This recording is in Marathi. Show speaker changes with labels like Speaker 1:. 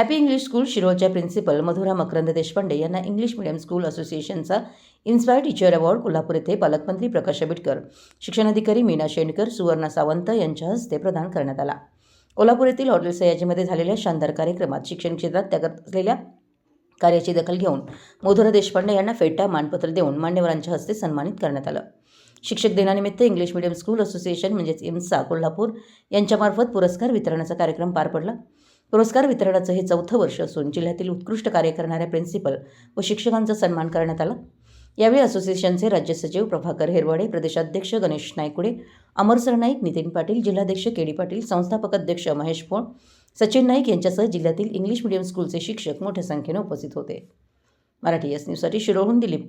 Speaker 1: हॅपी इंग्लिश स्कूल शिरोळच्या प्रिन्सिपल मधुरा मकरंद देशपांडे यांना इंग्लिश मिडियम स्कूल असोसिएशनचा इन्स्पायर टीचर अवॉर्ड कोल्हापूर येथे पालकमंत्री प्रकाश आंबेडकर शिक्षणाधिकारी मीना शेंडकर सुवर्णा सावंत यांच्या हस्ते प्रदान करण्यात आला. कोल्हापूर येथील हॉटेल सयाजीमध्ये झालेल्या शानदार कार्यक्रमात शिक्षण क्षेत्रात त्या करत असलेल्या कार्याची दखल घेऊन मधुरा देशपांडे यांना फेटा मानपत्र देऊन मान्यवरांच्या हस्ते सन्मानित करण्यात आलं. शिक्षक दिनानिमित्त इंग्लिश मिडियम स्कूल असोसिएशन म्हणजेच इम्सा कोल्हापूर यांच्यामार्फत पुरस्कार वितरणाचा कार्यक्रम पार पडला. पुरस्कार वितरणाचं हे चौथं वर्ष असून जिल्ह्यातील उत्कृष्ट कार्य करणाऱ्या प्रिन्सिपल व शिक्षकांचा सन्मान करण्यात आला. यावेळी असोसिएशनचे राज्य सचिव प्रभाकर हेरवाडे प्रदेशाध्यक्ष गणेश नायकुडे अमर सरनाईक नितीन पाटील जिल्हाध्यक्ष के डी पाटील संस्थापक अध्यक्ष महेश पोळ सचिन नाईक यांच्यासह जिल्ह्यातील इंग्लिश मिडियम स्कूलचे शिक्षक मोठ्या संख्येने उपस्थित होते. मराठी एस न्यूजसाठी शिरोहून दिलीप